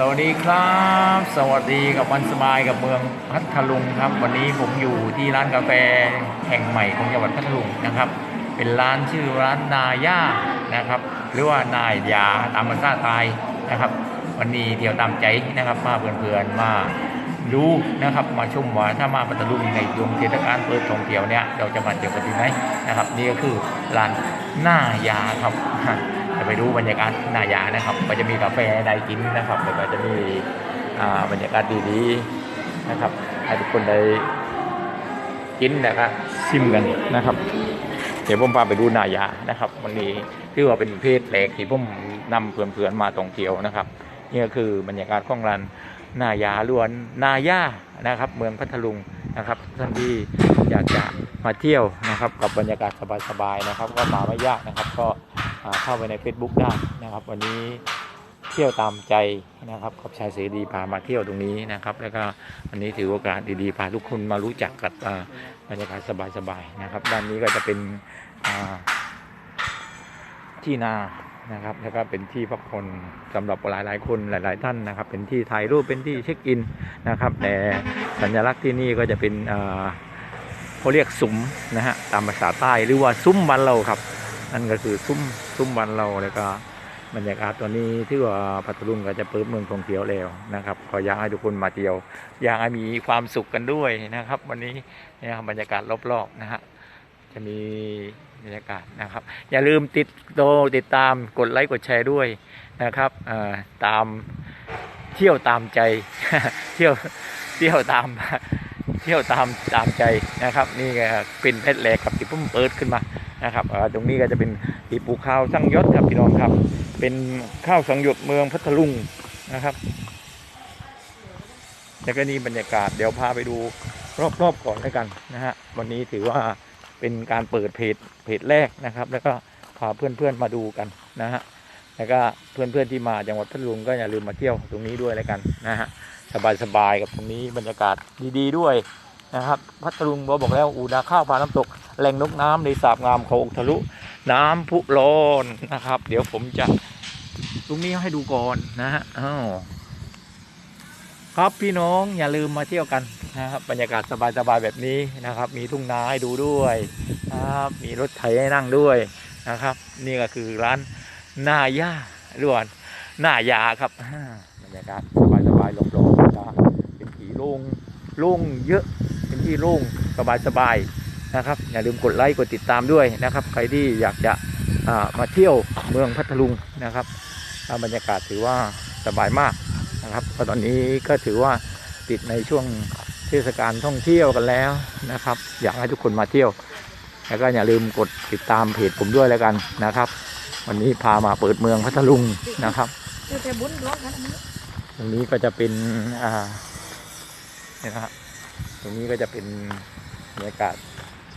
สวัสดีครับ สวัสดีกับวันสบายกับเมืองพัทลุงครับ วันนี้ผมอยู่ที่ร้านกาแฟแห่งใหม่ของจังหวัดพัทลุงนะครับ เป็นร้านชื่อร้านนาย่านะครับ หรือว่านายยาตามภาษาไทยนะครับ วันนี้เที่ยวตามใจนะครับมาเพื่อนๆมาดูนะครับมาชมว่าถ้ามาพัทลุงในดวงเทศกาลเปิดท่องเที่ยวเนี่ยเราจะมาเที่ยวกันที่ไหนนะครับ นี่ก็คือร้านหน้ายาครับ จะไปดูบรรยากาศนายานะครับ ก็จะมีกาแฟได้กินนะครับแล้วก็จะมีบรรยากาศดีๆนะครับให้ทุกคนได้กินนะครับชิมกันนะครับ เดี๋ยวผมพาไปดูนายานะครับ วันนี้ที่ว่าเป็นเพศแหลกที่ผมนำเพื่อนๆมาท่องเที่ยวนะครับนี่ก็คือบรรยากาศของร้านนายาล้วนนาย่านะครับ เมืองพัทลุงนะครับ ท่านที่อยากจะมาเที่ยวนะครับ กับบรรยากาศสบายๆนะครับ ก็มาไม่ยากนะครับ ก็ เข้าไปใน Facebook ได้นะครับ วันนี้เที่ยวตามใจนะครับกับชายเสรีพามาเที่ยวตรงนี้นะครับ แล้วก็วันนี้ถือโอกาสดีๆพาทุกคนมารู้จักกับบรรยากาศสบายๆนะครับ ด้านนี้ก็จะเป็นที่นานะครับแล้วก็เป็นที่พักผ่อนสำหรับหลาย ๆ คนหลาย ๆ ท่านนะครับ เป็นที่ถ่ายรูปเป็นที่เช็คอินนะครับ แต่สัญลักษณ์ที่นี่ก็จะเป็นเขาเรียกซุ้มนะฮะตามภาษาใต้หรือว่าซุ้มบ้านเราครับ นั่นก็คือซุ้ม ซุ้มบ้านเราแล้วก็บรรยากาศตัวนี้ที่ว่าพัทลุงก็จะเปิดเมืองท่องเที่ยวแล้วนะครับขออยากให้ทุกคนมาเที่ยว อยากให้มีความสุขกันด้วยนะครับ วันนี้นี่ยครับบรรยากาศรอบๆนะฮะจะมีบรรยากาศนะครับ อย่าลืมติดโตติดตามกดไลค์กดแชร์ด้วยนะครับตามเที่ยวตามใจเที่ยวเที่ยวตามเที่ยวตามตามใจนะครับ นี่ก็เป็นเพชรแหลกครับที่เพิ่งเปิดขึ้นมา นะครับตรงนี้ก็จะเป็นที่ปลูกข้าวสังยศครับพี่น้องครับ เป็นข้าวสังยศเมืองพัทลุงนะครับแล้วก็นี่บรรยากาศเดี๋ยวพาไปดูรอบๆก่อนแล้วกันนะฮะวันนี้ถือว่าเป็นการเปิดเพจเพจแรกนะครับ แล้วก็พาเพื่อนๆมาดูกันนะฮะแล้วก็เพื่อนๆที่มาจังหวัดพัทลุงก็อย่าลืมมาเที่ยวตรงนี้ด้วยแล้วกันนะฮะสบายๆกับตรงนี้บรรยากาศดีๆด้วย นะครับพัทลุงบอกบอกแล้วอูนาข้าวพาน้ำตกแหล่งนกน้ำในสาบงามเขาอกทะลุ น้ำพุร้อนนะครับ เดี๋ยวผมจะตรงนี้ให้ดูก่อนนะฮะอ้าวครับพี่น้องอย่าลืมมาเที่ยวกันนะครับบรรยากาศสบายๆแบบนี้นะครับ มีทุ่งนาให้ดูด้วยนะครับมีรถไถให้นั่งด้วยนะครับ นี่ก็คือร้านหน้าย่าล้วนหน้ายาครับบรรยากาศสบายๆหลบๆนะเป็นที่โล่งโล่งเยอะ เป็นที่โล่งสบายๆนะครับ อย่าลืมกดไลค์กดติดตามด้วยนะครับ ใครที่อยากจะอ่ามาเที่ยวเมืองพัทลุงนะครับอ่าบรรยากาศถือว่าสบายมากนะครับเพราะตอนนี้ก็ถือว่าติดในช่วงเทศกาลท่องเที่ยวกันแล้วนะครับ อยากให้ทุกคนมาเที่ยว แล้วก็อย่าลืมกดติดตามเพจผมด้วยแล้วกันนะครับ วันนี้พามาเปิดเมืองพัทลุงนะครับเดี๋ยวจะบุญร้องกันอันนี้ตรงนี้ก็จะเป็นอ่าเนี่ยนะครับ ตรงนี้ก็จะเป็นบรรยากาศ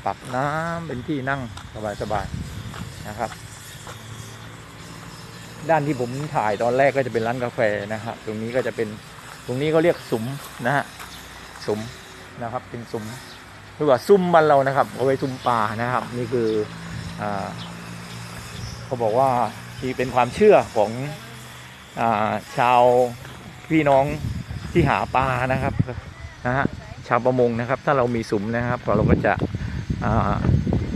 ปักน้ำเป็นที่นั่งสบายๆนะครับ ด้านที่ผมถ่ายตอนแรกก็จะเป็นร้านกาแฟนะครับตรงนี้ก็จะเป็นตรงนี้ก็เรียกสุมนะฮะสุมนะครับเป็นสุมหรือว่าซุ้มบ้านเรานะครับเอาไว้ซุ้มปลานะครับ นี่คืออเขาบอกว่าที่เป็นความเชื่อของอชาวพี่น้องที่หาปลานะครับนะฮะาวประมงนะครับ ถ้าเรามีสุมนะครับเราก็จะ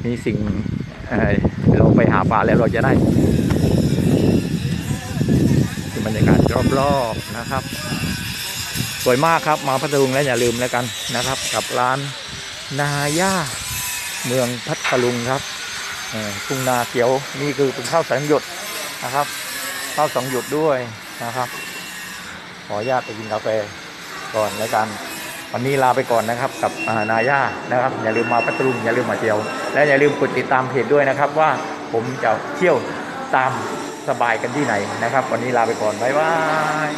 มีสิ่งเราไปหาปลาแล้วเราจะได้บรรยากาศรอบๆนะครับ สวยมากครับมาพัทลุงแล้วอย่าลืมแล้วกันนะครับ กับร้านนาย่าเมืองพัทลุงครับทุ่งนาเขียวนี่คือเป็นข้าวสังหยดนะครับข้าวสังหยดด้วยนะครับ ขออนุญาตไปกินกาแฟก่อนแล้วกัน วันนี้ลาไปก่อนนะครับกับนาย่านะครับ อย่าลืมมาพัทลุงอย่าลืมมาเที่ยว และอย่าลืมกดติดตามเพจด้วยนะครับ ว่าผมจะเที่ยวตามสบายกันที่ไหนนะครับ วันนี้ลาไปก่อนบ๊ายบาย